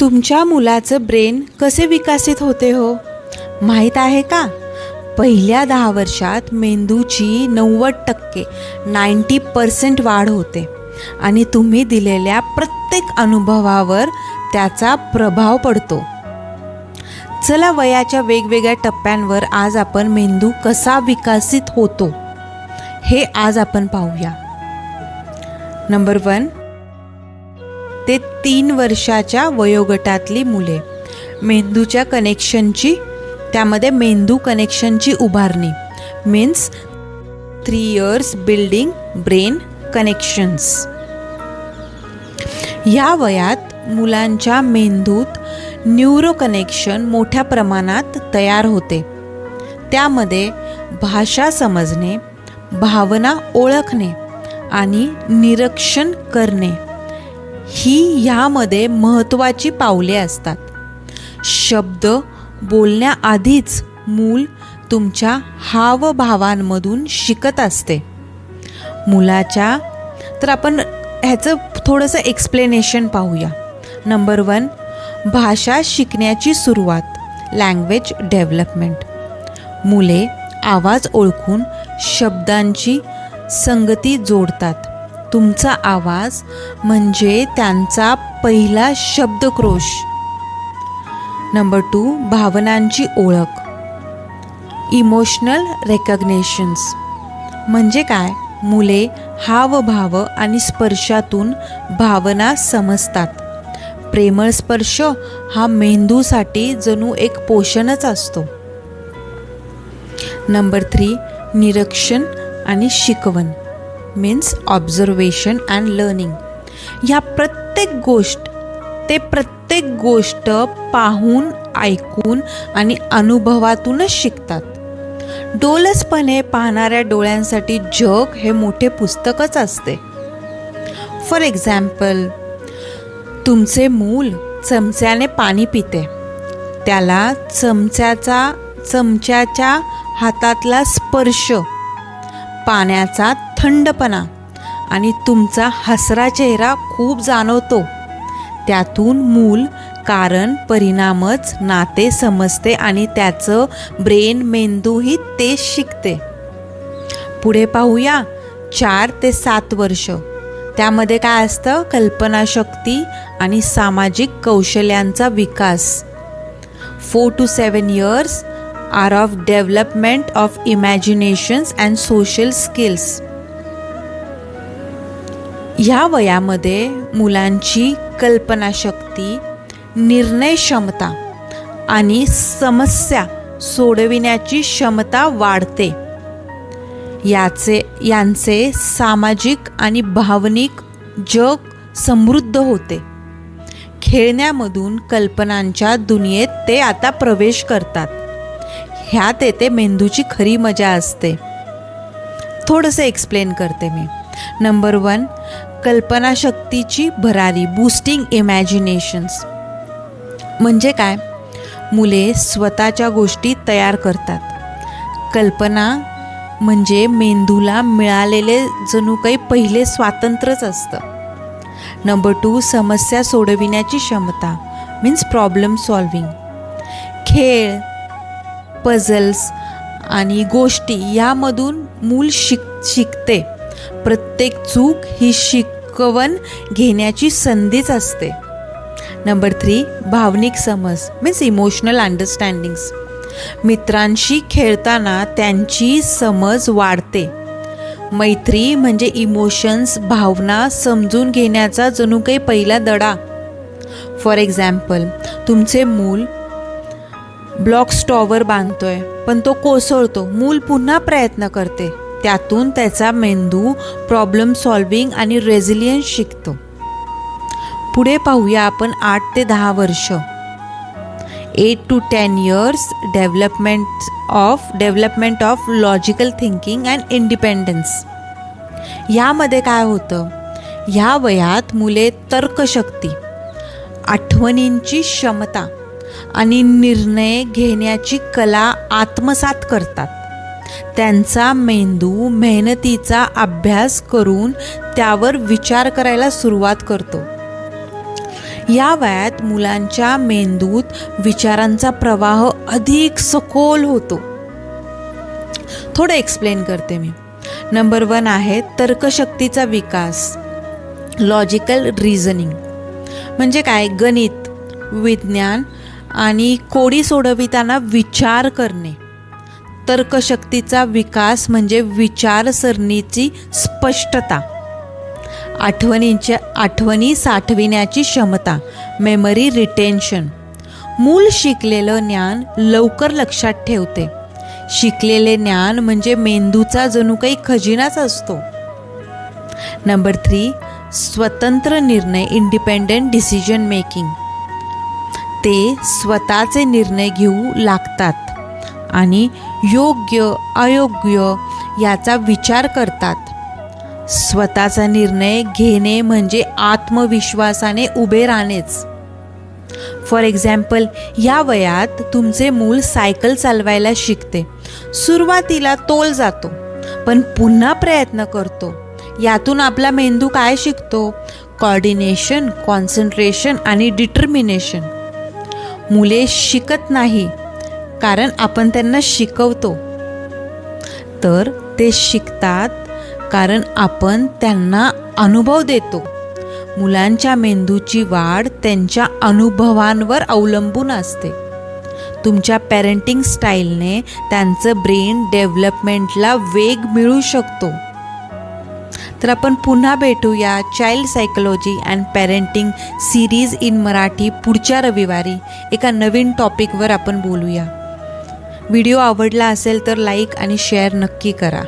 तुमच्या मुलाचं ब्रेन कसे विकसित होते हो? माहीत आहे का? पहिल्या दहा वर्षात मेंदूची नव्वद टक्के नाईंटी पर्सेंट वाढ होते. आणि तुम्ही दिलेल्या प्रत्येक अनुभवावर त्याचा प्रभाव पडतो. चला वयाच्या वेगवेगळ्या टप्प्यांवर आज आपण मेंदू कसा विकसित होतो हे आज आपण पाहूया. नंबर वन ते तीन वर्षाच्या वयोगटातली मुले. मेंदूच्या कनेक्शनची त्यामध्ये मेंदू कनेक्शनची उभारणी. Means three years building brain connections या वयात मुलांच्या मेंदूत न्यूरो कनेक्शन मोठ्या प्रमाणात तयार होते. त्यामध्ये भाषा समजणे भावना ओळखणे आणि निरीक्षण करणे. ही ह्यामध्ये महत्त्वाची पावले असतात. शब्द बोलण्याआधीच मूल तुमच्या हावभावांमधून शिकत असते. मुलाच्या तर आपण ह्याचं थोडंसं एक्सप्लेनेशन पाहूया. नंबर वन भाषा शिकण्याची सुरुवात लँग्वेज डेव्हलपमेंट मुले आवाज ओळखून शब्दांची संगती जोडतात. तुमचा आवाज म्हणजे त्यांचा पहिला शब्दक्रोश नंबर टू भावनांची ओळख. इमोशनल रेकग्नेशन्स म्हणजे काय? मुले हावभाव आणि स्पर्शातून भावना समजतात. प्रेमळ स्पर्श हा मेंदूसाठी जणू एक पोषणच असतो. नंबर थ्री निरीक्षण आणि शिकवण. मीन्स ऑब्झर्वेशन अँड लर्निंग ह्या प्रत्येक गोष्ट ते प्रत्येक गोष्ट पाहून ऐकून आणि अनुभवातूनच शिकतात. डोलसपणे पाहणाऱ्या डोळ्यांसाठी जग हे मोठे पुस्तकच असते. फॉर एक्झाम्पल तुमचे मूल चमच्याने पाणी पिते. त्याला चमच्याचा चमच्याच्या हातातला स्पर्श पाण्याचा थंडपणा आणि तुमचा हसरा चेहरा खूप जाणवतो. त्यातून मूल कारण परिणामच नाते समजते आणि त्याचं ब्रेन मेंदूही तेच शिकते. पुढे पाहूया चार ते सात वर्ष. त्यामध्ये काय असतं? कल्पनाशक्ती आणि सामाजिक कौशल्यांचा विकास. Four to seven years are of development of imaginations and social skills ह्या वयामध्ये मुलांची कल्पनाशक्ती निर्णय क्षमता आणि समस्या सोडविण्याची क्षमता वाढते. याचे यांचे सामाजिक आणि भावनिक जग समृद्ध होते. खेळण्यामधून कल्पनांच्या दुनियेत ते आता प्रवेश करतात. ह्यात येते मेंदूची खरी मजा असते. थोडंसं एक्सप्लेन करते मी. नंबर वन कल्पनाशक्तीची भरारी बूस्टिंग इमॅजिनेशन्स म्हणजे काय? मुले स्वतःच्या गोष्टी तयार करतात. कल्पना म्हणजे मेंदूला मिळालेले जणू काही पहिले स्वातंत्र्यच असतं. नंबर टू समस्या सोडविण्याची क्षमता मीन्स प्रॉब्लेम सॉल्विंग खेळ पझल्स आणि गोष्टी यामधून मूल शिक शिकते. प्रत्येक चूक ही शिकवण घेण्याची संधीच असते. नंबर थ्री भावनिक समज मीन्स इमोशनल अंडरस्टँडिंग्स मित्रांशी खेळताना त्यांची समज वाढते. मैत्री म्हणजे इमोशन्स भावना समजून घेण्याचा जणू काही पहिला दडा फॉर एक्झाम्पल तुमचे मूल ब्लॉक स्टॉवर बांधतोय पण तो कोसळतो. मूल पुन्हा प्रयत्न करते. त्यातून त्याचा मेंदू प्रॉब्लेम सॉल्विंग आणि रेझिलियन्स शिकतो. पुढे पाहूया आपण आठ ते दहा वर्ष. Eight to ten years development of development of logical thinking and independence ह्यामध्ये काय होतं? ह्या वयात मुले तर्कशक्ती आठवणींची क्षमता आणि निर्णय घेण्याची कला आत्मसात करतात. त्यांचा मेंदू मेहनतीचा अभ्यास करून त्यावर विचार करायला सुरुवात करतो. या वयात मुलांच्या मेंदूत विचारांचा प्रवाह अधिक सखोल होतो. थोडं एक्सप्लेन करते मी. नंबर वन आहे तर्कशक्तीचा विकास. लॉजिकल रिझनिंग म्हणजे काय? गणित विज्ञान आणि कोडी सोडविताना विचार करणे. तर्कशक्तीचा विकास म्हणजे विचारसरणीची स्पष्टता. आठवणींच्या आठवणी साठविण्याची क्षमता मेमरी रिटेन्शन मूल शिकलेलं ज्ञान लवकर लक्षात ठेवते. शिकलेले ज्ञान म्हणजे मेंदूचा जणू काही खजिनाच असतो. नंबर थ्री स्वतंत्र निर्णय इंडिपेंडंट डिसिजन मेकिंग ते स्वतःचे निर्णय घेऊ लागतात आणि योग्य अयोग्य याचा विचार करतात. स्वतःचा निर्णय घेणे म्हणजे आत्मविश्वासाने उभे राहणेच. फॉर एक्झाम्पल या वयात तुमचे मूल सायकल चालवायला शिकते. सुरुवातीला तोल जातो पण पुन्हा प्रयत्न करतो. यातून आपला मेंदू काय शिकतो? कॉर्डिनेशन कॉन्सन्ट्रेशन आणि डिटर्मिनेशन मुले शिकत नाही कारण आपण त्यांना शिकवतो. तर ते शिकतात कारण आपण त्यांना अनुभव देतो. मुलांच्या मेंदूची वाढ त्यांच्या अनुभवांवर अवलंबून असते. तुमच्या पॅरेंटिंग स्टाईलने त्यांचं ब्रेन डेव्हलपमेंटला वेग मिळू शकतो. तर आपण पुन्हा भेटूया child psychology and parenting series in Marathi पुढच्या रविवारी. एका नवीन टॉपिकवर आपण बोलूया. व्हिडिओ आवडला असेल तर लाईक आणि शेअर नक्की करा.